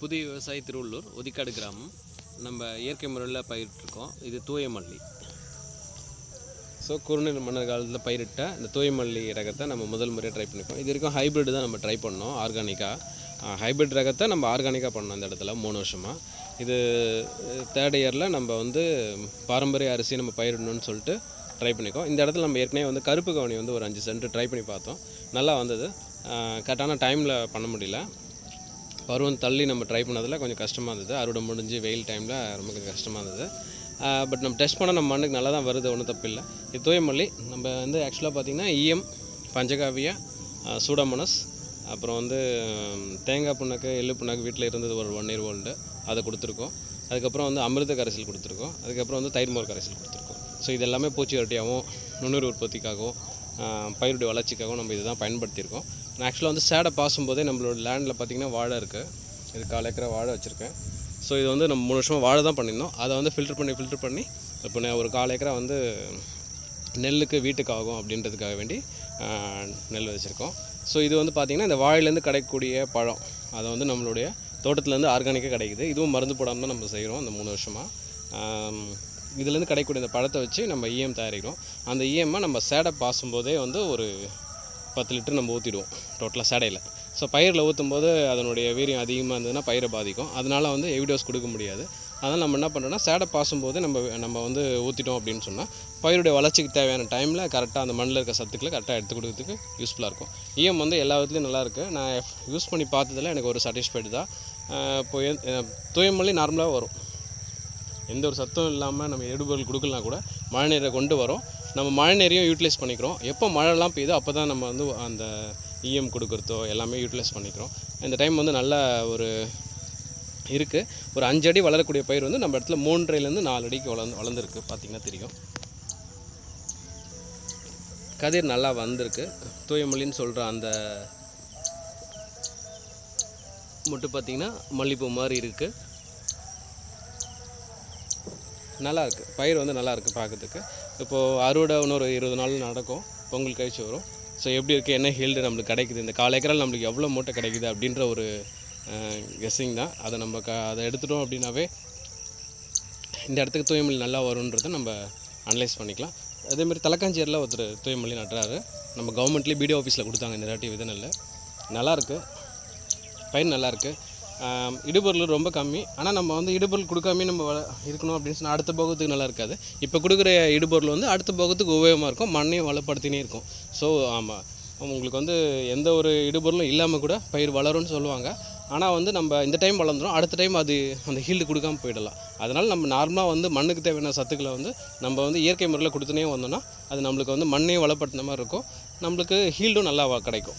புதிய விவசாயி திருவள்ளூர் ஒதிக்காடு கிராமம். நம்ம இயற்கை முறையில் பயிரிட்டிருக்கோம். இது தூய மல்லி ஸோ குறுநீர் மன்னர் காலத்தில் பயிரிட்ட இந்த தூய மல்லி ரகத்தை நம்ம முதல் முறையாக ட்ரை பண்ணியிருக்கோம் இது வரைக்கும் ஹைப்ரிட் தான் நம்ம ட்ரை பண்ணோம் ஆர்கானிக்காக ஹைப்ரிட் ரகத்தை நம்ம ஆர்கானிக்காக பண்ணோம் இந்த இடத்துல மூணு வருஷமாக இது தேர்ட் இயரில் நம்ம வந்து பாரம்பரிய அரிசி நம்ம பயிரிடணும்னு சொல்லிட்டு ட்ரை பண்ணிக்கோம். இந்த இடத்துல நம்ம ஏற்கனவே வந்து கருப்பு கவனி வந்து ஒரு அஞ்சு சென்ட் ட்ரை பண்ணி பார்த்தோம். நல்லா வந்தது. கரெக்டான டைமில் பண்ண முடியல. பருவம் தள்ளி நம்ம ட்ரை பண்ணதில் கொஞ்சம் கஷ்டமாக இருந்தது. அறுவடை முடிஞ்சு வெயில் டைமில் ரொம்ப கொஞ்சம் கஷ்டமாக இருந்தது. பட் நம்ம டெஸ்ட் பண்ண நம்ம மண்ணுக்கு நல்லா தான் வருது ஒன்றும் தப்பு இல்லை. இது தூயமல்லி நம்ம வந்து ஆக்சுவலாக பார்த்திங்கன்னா ஈயம் பஞ்சகாவியா சூடாமோனஸ் அப்புறம் வந்து தேங்காய் புண்ணாக்கு எள்ளு புண்ணாக்கு வீட்டில் இருந்தது ஒரு ஒன் இயர் ஓல்டு அதை கொடுத்துருக்கோம். அதுக்கப்புறம் வந்து அமிர்த கரைசல் கொடுத்துருக்கோம். அதுக்கப்புறம் வந்து தயிர் கரைசல் கொடுத்துருக்கோம். ஸோ இது எல்லாமே பூச்சி வரட்டியாகவும் நுண்ணுயிர் உற்பத்திக்காகவும் பயிருடைய வளர்ச்சிக்காகவும் நம்ம இதுதான் பயன்படுத்தியிருக்கோம். நான் ஆக்சுவலாக வந்து சேடை பாசும்போதே நம்மளோட லேண்டில் பார்த்திங்கன்னா வாழை இருக்குது இது கால் ஏக்கரா வாழை வச்சுருக்கேன். ஸோ இது வந்து நம்ம மூணு வருஷமாக வாழை தான் பண்ணியிருந்தோம். அதை வந்து ஃபில்டர் பண்ணி ஃபில்டர் பண்ணி இப்போ நான் ஒரு கால் ஏக்கரா வந்து நெல்லுக்கு வீட்டுக்கு ஆகும் அப்படின்றதுக்காக வேண்டி நெல் வச்சுருக்கோம். ஸோ இது வந்து பார்த்திங்கன்னா இந்த வாழையிலேருந்து கிடைக்கக்கூடிய பழம். அதை வந்து நம்மளுடைய தோட்டத்துலேருந்து ஆர்கானிக்காக கிடைக்குது. இதுவும் மருந்து போடாமல் தான் நம்ம செய்கிறோம் இந்த மூணு வருஷமாக இதுலேருந்து கிடைக்கக்கூடிய இந்த பழத்தை வச்சு நம்ம இஎம் தயாரிக்கிறோம். அந்த இஎம்ஐ நம்ம சேடை பாசும்போதே வந்து ஒரு பத்து லிட்டர் நம்ம ஊற்றிடுவோம் டோட்டலாக சேடையில். ஸோ பயிரில் ஊற்றும் போது அதனுடைய வீரியம் அதிகமாக இருந்ததுன்னா பயிரை பாதிக்கும். அதனால வந்து எவிடோஸ் கொடுக்க முடியாது. அதனால் நம்ம என்ன பண்ணுறோம்னா சேடை பாசும்போது நம்ம நம்ம வந்து ஊற்றிட்டோம் அப்படின்னு சொன்னால் பயிருடைய வளர்ச்சிக்கு தேவையான டைமில் கரெக்டாக அந்த மண்ணில் இருக்க சத்துக்களை கரெக்டாக எடுத்து கொடுக்கறதுக்கு யூஸ்ஃபுல்லாக இருக்கும். இஎம் வந்து எல்லா விதத்துலையும் நல்லாயிருக்கு நான் யூஸ் பண்ணி பார்த்ததில் எனக்கு ஒரு சாட்டிஸ்ஃபைடு தான். இப்போ தூயமல்லி நார்மலாக வரும். எந்த ஒரு சத்தம் இல்லாமல் நம்ம எடுபொருள் கொடுக்கலாம் கூட மழை நீரை கொண்டு வரோம். நம்ம மழை நீரையும் யூட்டிலைஸ் பண்ணிக்கிறோம். எப்போ மழைலாம் பெய்யுதோ அப்போ தான் நம்ம வந்து அந்த இஎம் கொடுக்குறதோ எல்லாமே யூட்டிலைஸ் பண்ணிக்கிறோம். இந்த டைம் வந்து நல்ல ஒரு இருக்குது ஒரு அஞ்சு அடி வளரக்கூடிய பயிர் வந்து நம்ம இடத்துல மூன்றைலேருந்து நாலு அடிக்கு வளர்ந்து வளர்ந்துருக்கு. பார்த்தீங்கன்னா தெரியும். கதிர் நல்லா வந்திருக்கு. தூயமொழின்னு சொல்கிற அந்த மட்டும் பார்த்தீங்கன்னா மல்லிப்பூ மாதிரி இருக்குது நல்லாயிருக்கு. பயிர் வந்து நல்லாயிருக்கு பார்க்கறதுக்கு. இப்போது அறுவடை இன்னொரு இருபது நாள் நடக்கும். பொங்கல் கழிச்சு வரும். ஸோ எப்படி இருக்குது என்ன ஹீல்டு நம்மளுக்கு கிடைக்குது? இந்த காலை ஏக்கரால் நம்மளுக்கு எவ்வளோ மூட்டை கிடைக்குது? அப்படின்ற ஒரு கெஸ்ஸிங் தான். அதை நம்ம க அதை எடுத்துட்டோம் அப்படின்னாவே இந்த இடத்துக்கு தூய்மொழி நல்லா வரும்ன்றதை நம்ம அனலைஸ் பண்ணிக்கலாம். அதேமாதிரி தலக்காஞ்சேரியில் ஒருத்தர் தூய்மொழி நட்டுறாரு. நம்ம கவர்மெண்ட்லேயே பிடிஓ ஆஃபீஸில் கொடுத்தாங்க இந்த வாட்டி விதை நெல் நல்லாயிருக்கு. பயிர் நல்லாயிருக்கு. இடுபொருள் ரொம்ப கம்மி. ஆனால் நம்ம வந்து இடுபொருள் கொடுக்காம நம்ம வள- இருக்கணும் அப்படின்னு சொன்னால் அடுத்த போகத்துக்கு நல்லா இருக்காது. இப்போ கொடுக்குற இடுபொருள் வந்து அடுத்த போகத்துக்கு உபயோகமாக இருக்கும். மண்ணையும் வளப்படுத்தினே இருக்கும். ஸோ ஆமாம் உங்களுக்கு வந்து எந்த ஒரு இடுபொருளும் இல்லாமல் கூட பயிர் வளரும்னு சொல்லுவாங்க. ஆனால் வந்து நம்ம இந்த டைம் வளர்ந்துரும். அடுத்த டைம் அது அந்த ஹீல்டு கொடுக்காம போயிடலாம். அதனால் நம்ம நார்மலாக வந்து மண்ணுக்கு தேவையான சத்துக்களை வந்து நம்ம வந்து இயற்கை முறையில் கொடுத்துனே வந்தோம்னா அது நம்மளுக்கு வந்து மண்ணையும் வளப்படுத்தின மாதிரி இருக்கும். நம்மளுக்கு ஹீல்டும் நல்லா கிடைக்கும்.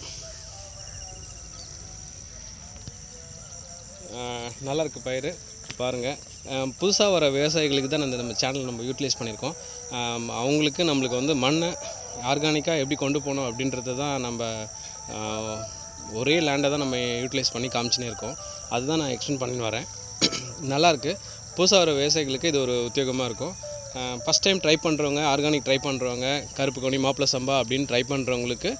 நல்லாயிருக்கு நல்லா பயிர் பாருங்கள் புதுசாக வர விவசாயிகளுக்கு தான் இந்த நம்ம சேனல் நம்ம யூட்டிலைஸ் பண்ணியிருக்கோம் அவங்களுக்கு நம்மளுக்கு வந்து மண்ணை ஆர்கானிக்காக எப்படி கொண்டு போகணும் அப்படின்றது தான் நம்ம ஒரே லேண்டை தான் நம்ம யூட்டிலைஸ் பண்ணி காமிச்சுனே இருக்கோம். அதுதான் நான் எக்ஸ்பிளைன் பண்ணின்னு வரேன். நல்லாயிருக்கு புதுசாக வர விவசாயிகளுக்கு இது ஒரு உத்தியோகமாக இருக்கும். ஃபஸ்ட் டைம் ட்ரை பண்ணுறவங்க ஆர்கானிக் ட்ரை பண்ணுறவங்க கருப்பு கொடி மாப்பிள சம்பா அப்படின்னு ட்ரை பண்ணுறவங்களுக்கு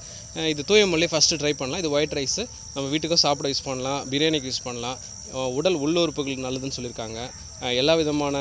இது தூய மல்லி ஃபஸ்ட்டு ட்ரை பண்ணலாம். இது ஒயிட் ரைஸு நம்ம வீட்டுக்கும் சாப்பிட யூஸ் பண்ணலாம். பிரியாணிக்கு யூஸ் பண்ணலாம். உடல் உள்ளுறுப்புகளுக்கு நல்லதுன்னு சொல்லியிருக்காங்க. எல்லா விதமான